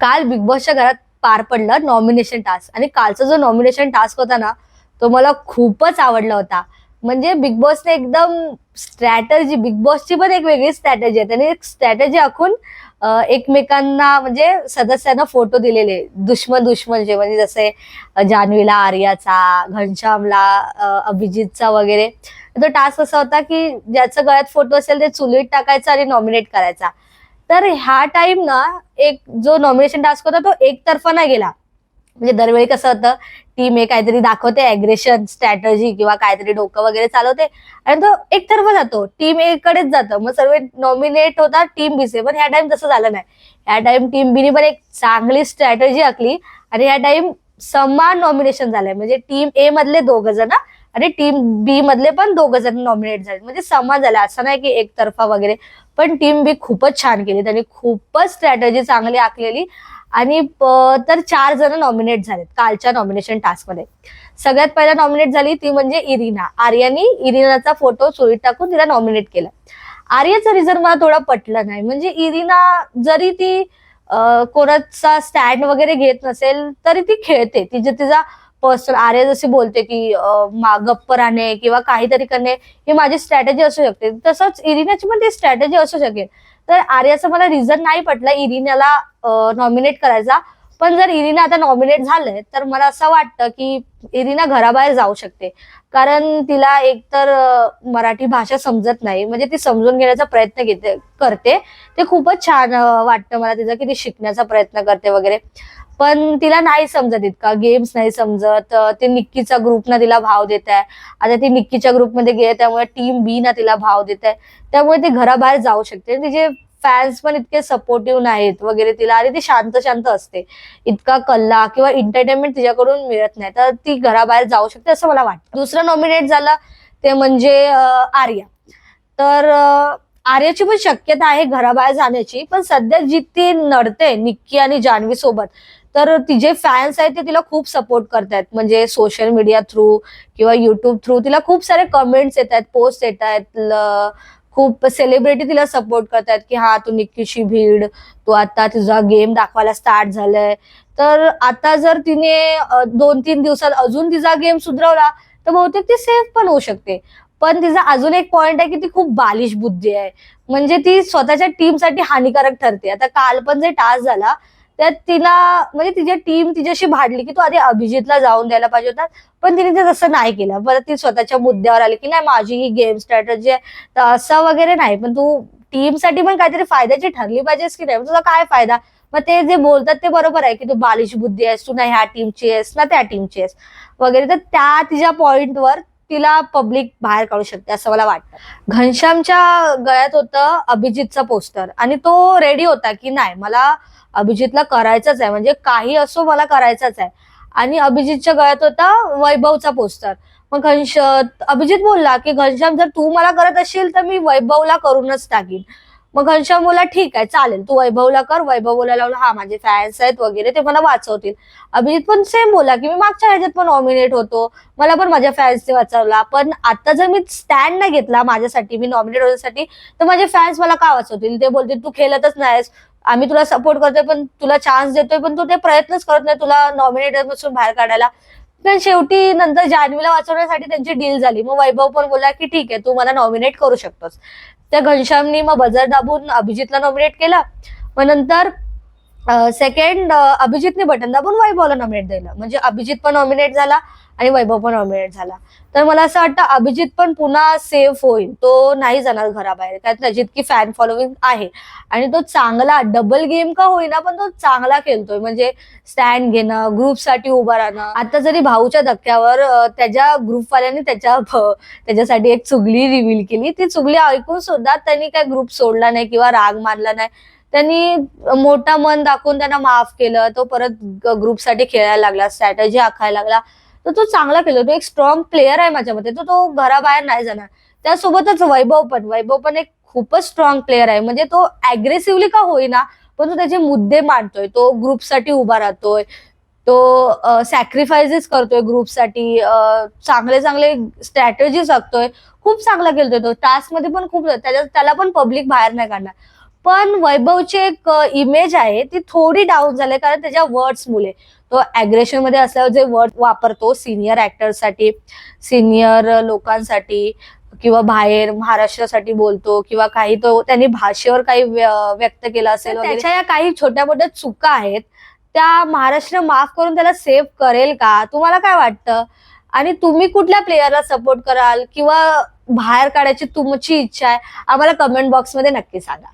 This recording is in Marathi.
काल बिग बॉसच्या घरात पार पडलं नॉमिनेशन टास्क आणि कालचा जो नॉमिनेशन टास्क होता ना तो मला खूपच आवडला होता. म्हणजे बिग बॉसने एकदम स्ट्रॅटर्जी बिग बॉसची पण एक वेगळी स्ट्रॅटर्जी आहे. त्यांनी एक स्ट्रॅटर्जी आखून एकमेकांना म्हणजे सदस्यांना फोटो दिलेले. दुश्मन दुश्मनचे म्हणजे जसे जान्हवीला आर्याचा घनश्यामला अभिजितचा वगैरे. तो टास्क असा होता की ज्याचं गळ्यात फोटो असेल ते चुलीत टाकायचा आणि नॉमिनेट करायचा. तर ह्या टाइम ना एक जो नॉमिनेशन टास्क होता तो एकतर्फा ना गेला. म्हणजे दरवेळी कसं होतं टीम ए काहीतरी दाखवते अग्रेशन स्ट्रॅटजी किंवा काहीतरी डोकं वगैरे चालवते आणि तो एकतर्फा जातो. टीम ए कडेच जातं. मग सर्व नॉमिनेट होता टीम बी पण ह्या टाइम तसं झालं नाही. ह्या टाइम टीम बीने पण एक चांगली स्ट्रॅटजी आखली आणि ह्या टाइम समान नॉमिनेशन झालंय. म्हणजे टीम ए मधले दोघं जण आणि टीम बी मधले पण दोघ जण नॉमिनेट झाले. म्हणजे समान झाला. असं नाही की एकतर्फा वगैरे. पण टीम बी खूपच छान केली. त्यांनी खूपच स्ट्रॅटजी चांगली आखलेली. आणि तर चार जण नॉमिनेट झालेत कालच्या नॉमिनेशन टास्कमध्ये सगळ्यात पहिला नॉमिनेट झाली ती म्हणजे इरिना. आर्यानी इरिनाचा फोटो चोरीत टाकून तिला नॉमिनेट केला. आर्याचा रिझन मला थोडा पटला नाही. म्हणजे इरिना जरी ती कोणाचा स्टँड वगैरे घेत नसेल तरी ती खेळते. तिचे तिचा पर्सनल आर्य जशी बोलते की गप्पराने गप्प राहणे किंवा काहीतरी करणे ही माझी स्ट्रॅटेजी असू शकते. तसंच इरिनाची पण ती स्ट्रॅटेजी असू शकेल. तर आर्याचं मला रिझन नाही पटलं इरिनाला नॉमिनेट करायचा. पण जर इरिना आता नॉमिनेट झालंय तर मला असं वाटतं की इरिना घराबाहेर जाऊ शकते. कारण तिला एकतर मराठी भाषा समजत नाही. म्हणजे ती समजून घेण्याचा प्रयत्न घेते करते. ते खूपच छान वाटतं मला तिचं की ती शिकण्याचा प्रयत्न करते वगैरे. पण तिला नाही समजत इतका. गेम्स नाही समजत. ते निक्कीचा ग्रुप ना तिला भाव देत आहे आता ती निक्कीच्या ग्रुपमध्ये गेले त्यामुळे टीम बी ना तिला भाव देत आहे त्यामुळे ती घराबाहेर जाऊ शकते. तिचे फॅन्स पण इतके सपोर्टिव्ह नाहीत वगैरे तिला. आणि ती शांत शांत असते. इतका कल्ला किंवा एंटरटेनमेंट तिच्याकडून मिळत नाही. तर ती घराबाहेर जाऊ शकते असं मला वाटतं. दुसरं नॉमिनेट झालं ते म्हणजे आर्या. तर आर्याची पण शक्यता आहे घराबाहेर जाण्याची. पण सध्या जी ती नडते निक्की आणि जान्हवी सोबत तर तिचे फॅन्स आहेत ते तिला खूप सपोर्ट करतायत. म्हणजे सोशल मीडिया थ्रू किंवा युट्यूब थ्रू तिला खूप सारे कमेंट्स येत आहेत पोस्ट येत आहेत खूप सेलिब्रिटी तिला सपोर्ट करतात की हा तू निक्कीशी भीड तू आता तुझा गेम दाखवायला स्टार्ट झालाय. तर आता जर तिने दोन तीन दिवसात अजून तिचा गेम सुधरवला तर बहुतेक ती सेफ पण होऊ शकते. पण तिचा अजून एक पॉइंट आहे की ती खूप बालिश बुद्धी आहे. म्हणजे ती स्वतःच्या टीमसाठी हानिकारक ठरते. आता काल पण जे टास्क झाला त्यात तिला म्हणजे तिची टीम तिच्याशी भाडली की तू आधी अभिजितला जाऊन द्यायला पाहिजे होता. पण तिने ते तसं नाही केलं. परत ती स्वतःच्या मुद्द्यावर आली की नाही माझी ही गेम स्ट्रॅटजी आहे. तर असं वगैरे नाही. पण तू टीमसाठी पण काहीतरी फायद्याची ठरली पाहिजेस की नाही? तुझा काय फायदा? मग ते जे बोलतात ते बरोबर आहे की तू बालिश बुद्धी आहेस तू ना ह्या टीमची आहेस ना त्या टीमची आहेस. वगैरे. तर त्या तिच्या पॉइंटवर तिला पब्लिक बाहेर काढू शकते असं मला वाटतं. घनश्यामच्या गळ्यात होतं अभिजितचा पोस्टर आणि तो रेडी होता की नाही मला अभिजितला करायचंच आहे. म्हणजे काही असो मला करायचंच आहे. आणि अभिजितच्या गळ्यात होता वैभवचा पोस्टर मग घनश अभिजित बोलला की घनश्याम जर तू मला करत असेल तर मी वैभवला करूनच टाकीन. मग घनश्याम बोला ठीक आहे चालेल. तू वैभवला कर वैभव बोलायला लागला हा माझे फॅन्स आहेत वगैरे ते मला वाचवतील. अभिजित पण सेम बोला की मी मागच्या ह्याच्यात पण नॉमिनेट होतो. मला पण माझ्या फॅन्सने वाचवला. पण आता जर मी स्टँड नाही घेतला माझ्यासाठी मी नॉमिनेट होण्यासाठी तर माझे फॅन्स मला का वाचवतील? ते बोलतील तू खेळतच नाहीस. आम्ही तुला सपोर्ट करतोय पण तुला चान्स देतोय पण तू ते प्रयत्नच करत नाही तुला नॉमिनेटरपासून बाहेर काढायला. पण शेवटी नंतर जान्हवीला वाचवण्यासाठी त्यांची डील झाली. मग वैभव पण बोला की ठीक आहे तू मला नॉमिनेट करू शकतोस. त्या घनश्यामनी मग बजर दाबून अभिजितला नॉमिनेट केला. मग नंतर सेकंड अभिजितने बटन दाबून वैभवला नॉमिनेट दिलं. म्हणजे अभिजित पण नॉमिनेट झाला आणि वैभव पण नॉमिनेट झाला. तर मला असं वाटतं अभिजित पण पुन्हा सेफ होईल. तो नाही जाणार घराबाहेर. कारण त्याची इतकी फॅन फॉलोविंग आहे. आणि तो चांगला डबल गेम का होईना पण तो चांगला खेळतोय. म्हणजे स्टँड घेणं ग्रुपसाठी उभं राहणं. आता जरी भाऊच्या धक्क्यावर त्याच्या ग्रुपवाल्याने त्याच्या त्याच्यासाठी एक चुगली रिव्हील केली. ती चुगली ऐकून सुद्धा त्यांनी काय ग्रुप सोडला नाही किंवा राग मानला नाही. त्यांनी मोठा मन दाखवून त्यांना माफ केलं तो परत ग्रुपसाठी खेळायला लागला स्ट्रॅटजी आखायला लागला. तर तो चांगला खेळतो तो एक स्ट्रॉंग प्लेअर आहे माझ्या मते तर तो घराबाहेर नाही जाणार. त्यासोबतच वैभव पण वैभव पण एक खूपच स्ट्रॉंग प्लेअर आहे. म्हणजे तो अग्रेसिव्हली का होईना पण तो त्याचे मुद्दे मांडतोय तो ग्रुपसाठी उभा राहतोय तो सॅक्रिफायसेस करतोय ग्रुपसाठी चांगले चांगले स्ट्रॅटेजीज आखतोय. खूप चांगला खेळतोय तो टास्कमध्ये पण खूप त्याच्या त्याला पण पब्लिक बाहेर नाही काढणार. पण वैभवची एक इमेज आहे ती थोडी डाऊन झाली कारण त्याच्या वर्ड्स मुले. तो अग्रेशनमध्ये असल्यावर जे वर्ड वापरतो सिनियरसाठी सिनियर लोकांसाठी किंवा बाहेर महाराष्ट्रासाठी बोलतो किंवा काही तो त्यांनी भाषेवर काही व्य- व्यक्त केलं असेल त्याच्या या काही छोट्या मोठ्या चुका आहेत त्या महाराष्ट्र माफ करून त्याला सेव्ह करेल का? तुम्हाला काय वाटतं? आणि तुम्ही कुठल्या प्लेयरला सपोर्ट कराल? किंवा बाहेर काढायची तुमची इच्छा आहे? आम्हाला कमेंट बॉक्समध्ये नक्की सांगा.